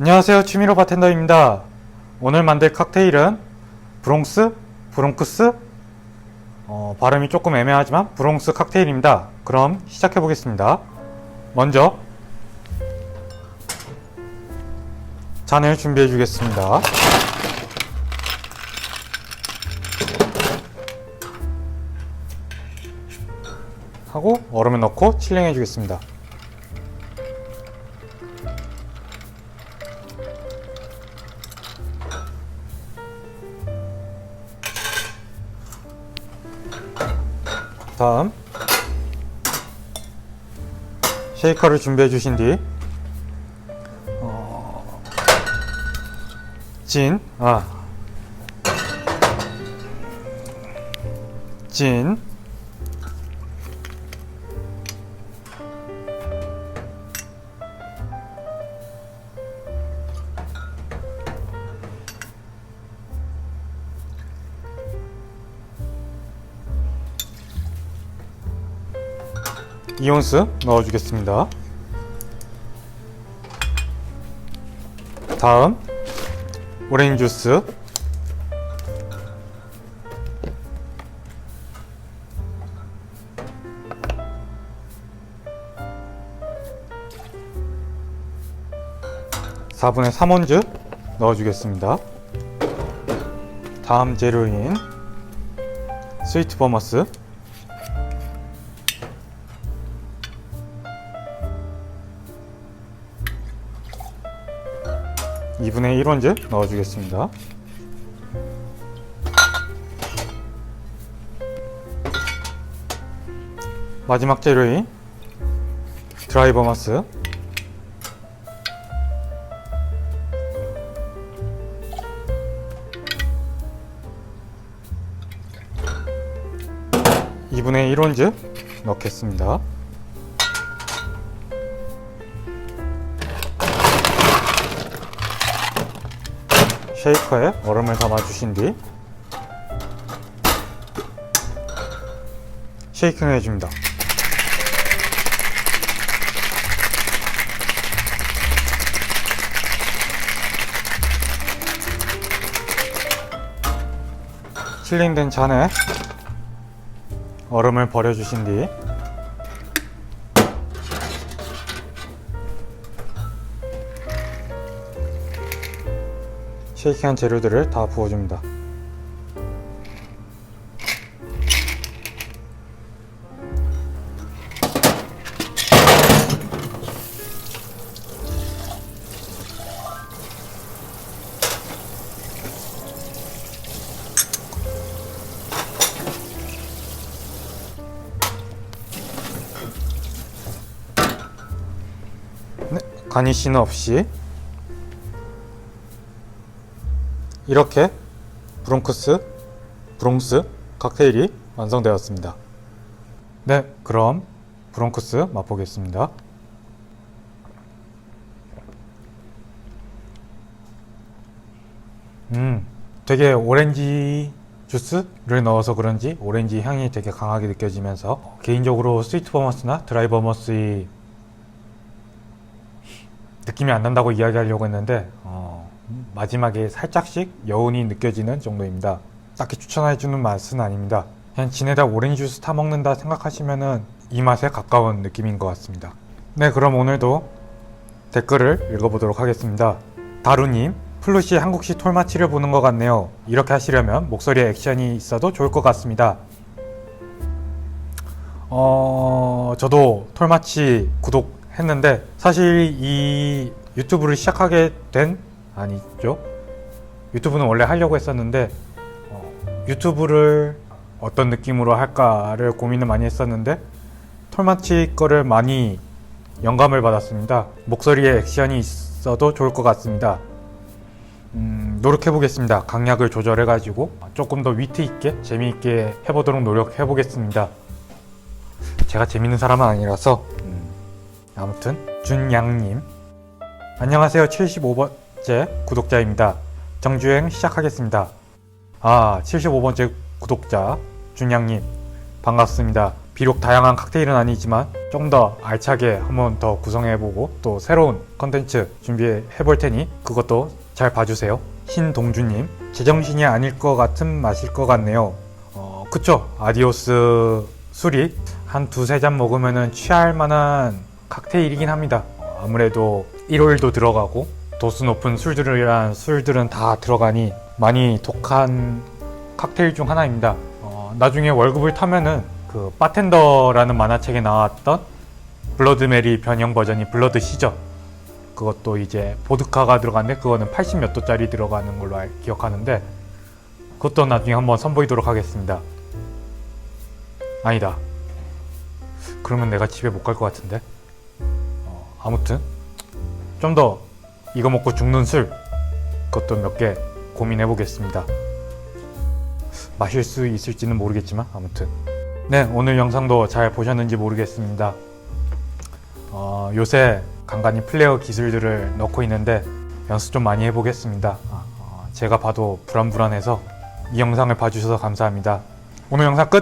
안녕하세요. 취미로 바텐더입니다. 오늘 만들 칵테일은 브롱스? 브롱크스? 어, 발음이 조금 애매하지만 브롱스 칵테일입니다. 그럼 시작해 보겠습니다. 먼저 잔을 준비해 주겠습니다. 하고 얼음을 넣고 칠링해 주겠습니다. 다음. 쉐이커를 준비해 주신 뒤. 어, 진, 아, 진, 이온스 넣어주겠습니다. 다음 오렌지 주스 사분의 3원즈 넣어주겠습니다. 다음 재료인 스위트 버머스 2분의 1원즈 넣어주겠습니다. 마지막 재료인 드라이버 마스 (2분의 1원즈) 넣겠습니다. 쉐이커에 얼음을 담아 주신 뒤 쉐이킹을 해줍니다. 칠링된 잔에 얼음을 버려주신 뒤 쉐이킹한 재료들을 다 부어줍니다. 네, 가니쉬는 없이 이렇게 브롱크스, 브롱스 칵테일이 완성되었습니다. 네, 그럼 브롱크스 맛보겠습니다. 음, 되게 오렌지 주스를 넣어서 그런지 오렌지 향이 되게 강하게 느껴지면서 개인적으로 스위트 버머스나 드라이 버머스의 느낌이 안 난다고 이야기하려고 했는데 어, 마지막에 살짝씩 여운이 느껴지는 정도입니다. 딱히 추천해주는 맛은 아닙니다. 그냥 지내다 오렌지 주스 타 먹는다 생각하시면은 이 맛에 가까운 느낌인 것 같습니다. 네, 그럼 오늘도 댓글을 읽어보도록 하겠습니다. 다루님, 플루시 한국식 톨마치를 보는 것 같네요. 이렇게 하시려면 목소리에 액션이 있어도 좋을 것 같습니다. 어, 저도 톨마치 구독했는데 사실 이 유튜브를 시작하게 된 아니죠. 유튜브는 원래 하려고 했었는데 어, 유튜브를 어떤 느낌으로 할까를 고민을 많이 했었는데 톨마치 거를 많이 영감을 받았습니다. 목소리에 액션이 있어도 좋을 것 같습니다. 음, 노력해 보겠습니다. 강약을 조절해 가지고 조금 더 위트 있게 재미있게 해보도록 노력해 보겠습니다. 제가 재밌는 사람은 아니라서 음, 아무튼 준양님 안녕하세요 75번 째 구독자입니다. 정주행 시작하겠습니다. 아 75번째 구독자 준양님 반갑습니다. 비록 다양한 칵테일은 아니지만 좀 더 알차게 한번 더 구성해보고 또 새로운 컨텐츠 준비해볼 테니 그것도 잘 봐주세요. 신동주님, 제정신이 아닐 것 같은 맛일 것 같네요. 어, 그쵸. 아디오스 술이 한 두세 잔 먹으면은 취할 만한 칵테일이긴 합니다. 어, 아무래도 1호일도 들어가고 도수 높은 술들이란 술들은 다 들어가니 많이 독한 칵테일 중 하나입니다. 어, 나중에 월급을 타면은 그 바텐더라는 만화책에 나왔던 블러드 메리 변형 버전이 블러드 시저 그것도 이제 보드카가 들어갔는데 그거는 80몇 도짜리 들어가는 걸로 알- 기억하는데 그것도 나중에 한번 선보이도록 하겠습니다. 아니다. 그러면 내가 집에 못 갈 것 같은데. 어, 아무튼 좀 더 이거 먹고 죽는 술 그것도 몇 개 고민해 보겠습니다. 마실 수 있을지는 모르겠지만 아무튼 네 오늘 영상도 잘 보셨는지 모르겠습니다. 어, 요새 간간히 플레이어 기술들을 넣고 있는데 연습 좀 많이 해보겠습니다. 아, 어, 제가 봐도 불안불안해서 이 영상을 봐주셔서 감사합니다. 오늘 영상 끝!